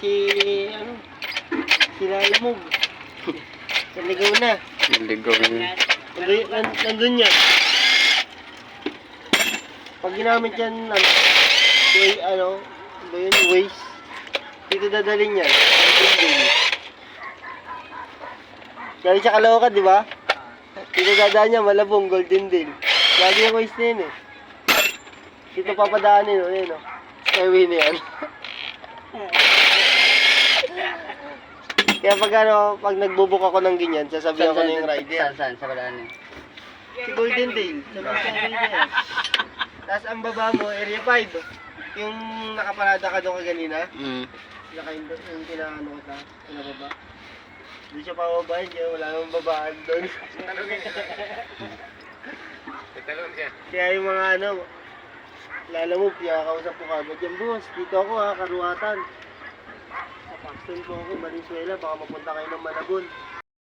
si ano si Lalamog Polygon. Nandun, nan- nandun yan. Pag ginamit yan, ano, way, ano, ba yun, waste, dito dadalhin yan. Nandun. Galing sa Caloocan, di ba? Dito dadaan niya, malabong, golden din. Lagi yung waste na yun eh. Dito papadaanin, oh, yun, oh. Skyway na yan. Kaya pag ano, pag nagbubuk ako ng ganyan, sasabihan ko na yung rider. Saan, saan? Sa balaan niyo? Si Golden Dale. Sa. Tapos ang baba mo, area 5. Yung nakaparada ka doon kanina. Mm. Naka yung, yung kinaano ko sa pinababa. Hindi siya pababahin kaya wala namang babaan doon. kaya yung mga ano, lala mo, pinakausap ko kagad yan, boss, dito ako ha, karuatan. Paxton po ako, Valenzuela, baka mapunta kayo ng Malabon.